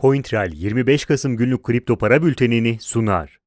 CoinTrail 25 Kasım günlük kripto para bültenini sunar.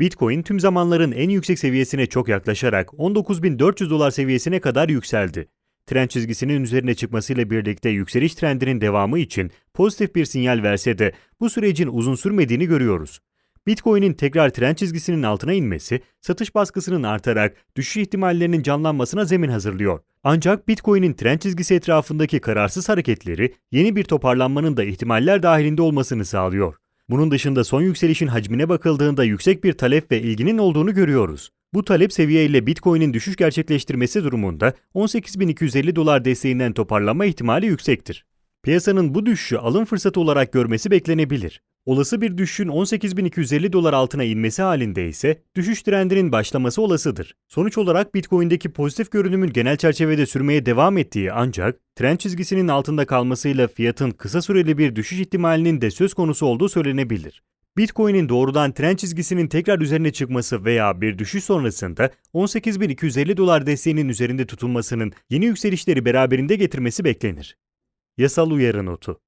Bitcoin tüm zamanların en yüksek seviyesine çok yaklaşarak 19.400 dolar seviyesine kadar yükseldi. Trend çizgisinin üzerine çıkmasıyla birlikte yükseliş trendinin devamı için pozitif bir sinyal verse de bu sürecin uzun sürmediğini görüyoruz. Bitcoin'in tekrar trend çizgisinin altına inmesi, satış baskısının artarak düşüş ihtimallerinin canlanmasına zemin hazırlıyor. Ancak Bitcoin'in trend çizgisi etrafındaki kararsız hareketleri yeni bir toparlanmanın da ihtimaller dahilinde olmasını sağlıyor. Bunun dışında son yükselişin hacmine bakıldığında yüksek bir talep ve ilginin olduğunu görüyoruz. Bu talep seviyeyle Bitcoin'in düşüş gerçekleştirmesi durumunda 18.250 dolar desteğinden toparlanma ihtimali yüksektir. Piyasanın bu düşüşü alım fırsatı olarak görmesi beklenebilir. Olası bir düşüşün 18.250 dolar altına inmesi halinde ise düşüş trendinin başlaması olasıdır. Sonuç olarak Bitcoin'deki pozitif görünümün genel çerçevede sürmeye devam ettiği ancak trend çizgisinin altında kalmasıyla fiyatın kısa süreli bir düşüş ihtimalinin de söz konusu olduğu söylenebilir. Bitcoin'in doğrudan trend çizgisinin tekrar üzerine çıkması veya bir düşüş sonrasında 18.250 dolar desteğinin üzerinde tutulmasının yeni yükselişleri beraberinde getirmesi beklenir. Yasal uyarı notu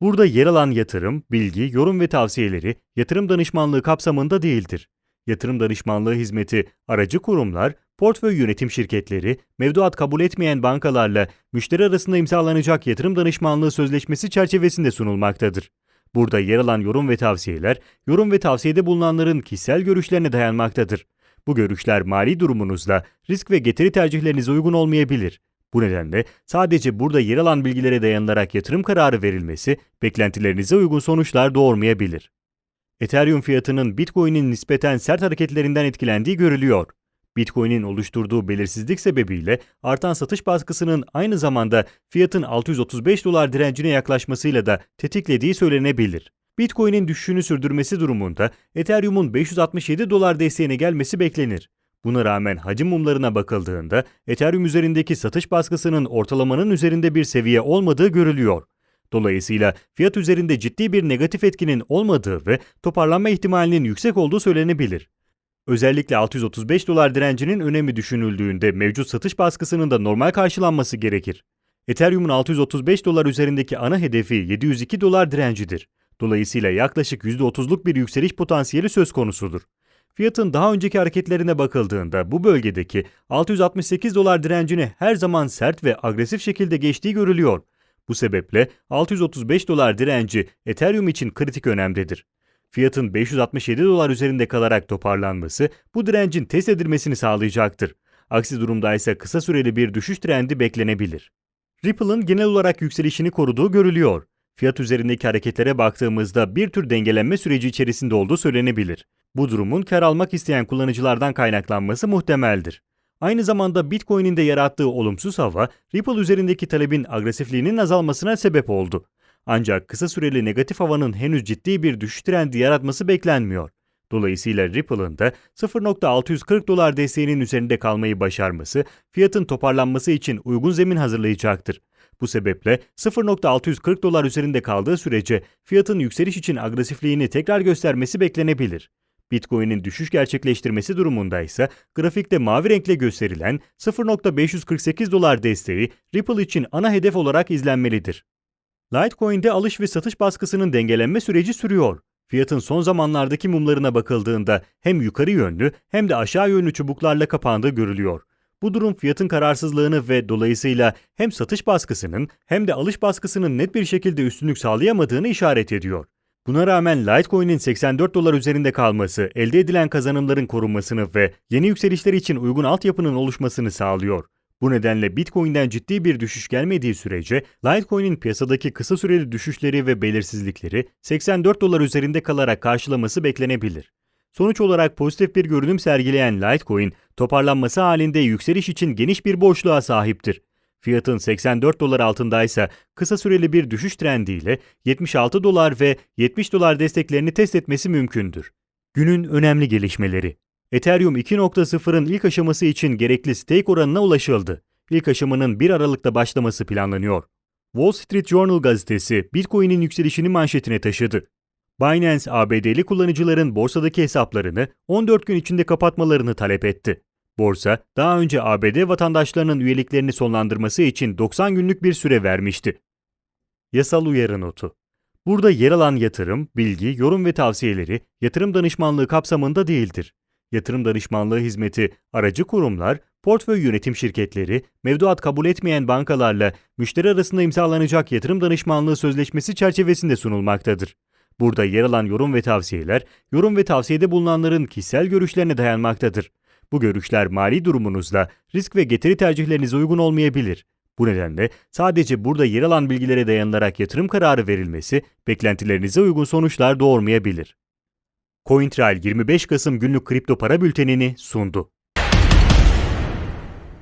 Burada yer alan yatırım, bilgi, yorum ve tavsiyeleri yatırım danışmanlığı kapsamında değildir. Yatırım danışmanlığı hizmeti aracı kurumlar, portföy yönetim şirketleri, mevduat kabul etmeyen bankalarla müşteri arasında imzalanacak yatırım danışmanlığı sözleşmesi çerçevesinde sunulmaktadır. Burada yer alan yorum ve tavsiyeler, yorum ve tavsiyede bulunanların kişisel görüşlerine dayanmaktadır. Bu görüşler mali durumunuzla risk ve getiri tercihlerinize uygun olmayabilir. Bu nedenle sadece burada yer alan bilgilere dayanılarak yatırım kararı verilmesi beklentilerinize uygun sonuçlar doğurmayabilir. Ethereum fiyatının Bitcoin'in nispeten sert hareketlerinden etkilendiği görülüyor. Bitcoin'in oluşturduğu belirsizlik sebebiyle artan satış baskısının aynı zamanda fiyatın 635 dolar direncine yaklaşmasıyla da tetiklediği söylenebilir. Bitcoin'in düşüşünü sürdürmesi durumunda Ethereum'un 567 dolar desteğine gelmesi beklenir. Buna rağmen hacim mumlarına bakıldığında Ethereum üzerindeki satış baskısının ortalamanın üzerinde bir seviye olmadığı görülüyor. Dolayısıyla fiyat üzerinde ciddi bir negatif etkinin olmadığı ve toparlanma ihtimalinin yüksek olduğu söylenebilir. Özellikle 635 dolar direncinin önemi düşünüldüğünde mevcut satış baskısının da normal karşılanması gerekir. Ethereum'un 635 dolar üzerindeki ana hedefi 702 dolar direncidir. Dolayısıyla yaklaşık %30'luk bir yükseliş potansiyeli söz konusudur. Fiyatın daha önceki hareketlerine bakıldığında bu bölgedeki 668 dolar direncini her zaman sert ve agresif şekilde geçtiği görülüyor. Bu sebeple 635 dolar direnci Ethereum için kritik önemdedir. Fiyatın 567 dolar üzerinde kalarak toparlanması bu direncin test edilmesini sağlayacaktır. Aksi durumda ise kısa süreli bir düşüş trendi beklenebilir. Ripple'ın genel olarak yükselişini koruduğu görülüyor. Fiyat üzerindeki hareketlere baktığımızda bir tür dengelenme süreci içerisinde olduğu söylenebilir. Bu durumun kar almak isteyen kullanıcılardan kaynaklanması muhtemeldir. Aynı zamanda Bitcoin'in de yarattığı olumsuz hava, Ripple üzerindeki talebin agresifliğinin azalmasına sebep oldu. Ancak kısa süreli negatif havanın henüz ciddi bir düşüş trendi yaratması beklenmiyor. Dolayısıyla Ripple'ın da 0.640 dolar desteğinin üzerinde kalmayı başarması, fiyatın toparlanması için uygun zemin hazırlayacaktır. Bu sebeple 0.640 dolar üzerinde kaldığı sürece fiyatın yükseliş için agresifliğini tekrar göstermesi beklenebilir. Bitcoin'in düşüş gerçekleştirmesi durumunda ise grafikte mavi renkle gösterilen 0.548 dolar desteği Ripple için ana hedef olarak izlenmelidir. Litecoin'de alış ve satış baskısının dengelenme süreci sürüyor. Fiyatın son zamanlardaki mumlarına bakıldığında hem yukarı yönlü hem de aşağı yönlü çubuklarla kapandığı görülüyor. Bu durum fiyatın kararsızlığını ve dolayısıyla hem satış baskısının hem de alış baskısının net bir şekilde üstünlük sağlayamadığını işaret ediyor. Buna rağmen Litecoin'in 84 dolar üzerinde kalması, elde edilen kazanımların korunmasını ve yeni yükselişler için uygun altyapının oluşmasını sağlıyor. Bu nedenle Bitcoin'den ciddi bir düşüş gelmediği sürece Litecoin'in piyasadaki kısa süreli düşüşleri ve belirsizlikleri 84 dolar üzerinde kalarak karşılaması beklenebilir. Sonuç olarak pozitif bir görünüm sergileyen Litecoin, toparlanması halinde yükseliş için geniş bir boşluğa sahiptir. Fiyatın 84 dolar altındaysa kısa süreli bir düşüş trendiyle 76 dolar ve 70 dolar desteklerini test etmesi mümkündür. Günün önemli gelişmeleri. Ethereum 2.0'ın ilk aşaması için gerekli stake oranına ulaşıldı. İlk aşamanın 1 Aralık'ta başlaması planlanıyor. Wall Street Journal gazetesi Bitcoin'in yükselişini manşetine taşıdı. Binance, ABD'li kullanıcıların borsadaki hesaplarını 14 gün içinde kapatmalarını talep etti. Borsa, daha önce ABD vatandaşlarının üyeliklerini sonlandırması için 90 günlük bir süre vermişti. Yasal uyarı notu. Burada yer alan yatırım, bilgi, yorum ve tavsiyeleri yatırım danışmanlığı kapsamında değildir. Yatırım danışmanlığı hizmeti aracı kurumlar, portföy yönetim şirketleri, mevduat kabul etmeyen bankalarla müşteri arasında imzalanacak yatırım danışmanlığı sözleşmesi çerçevesinde sunulmaktadır. Burada yer alan yorum ve tavsiyeler, yorum ve tavsiyede bulunanların kişisel görüşlerine dayanmaktadır. Bu görüşler mali durumunuzla, risk ve getiri tercihlerinize uygun olmayabilir. Bu nedenle sadece burada yer alan bilgilere dayanılarak yatırım kararı verilmesi beklentilerinize uygun sonuçlar doğurmayabilir. CoinTrail 25 Kasım günlük kripto para bültenini sundu.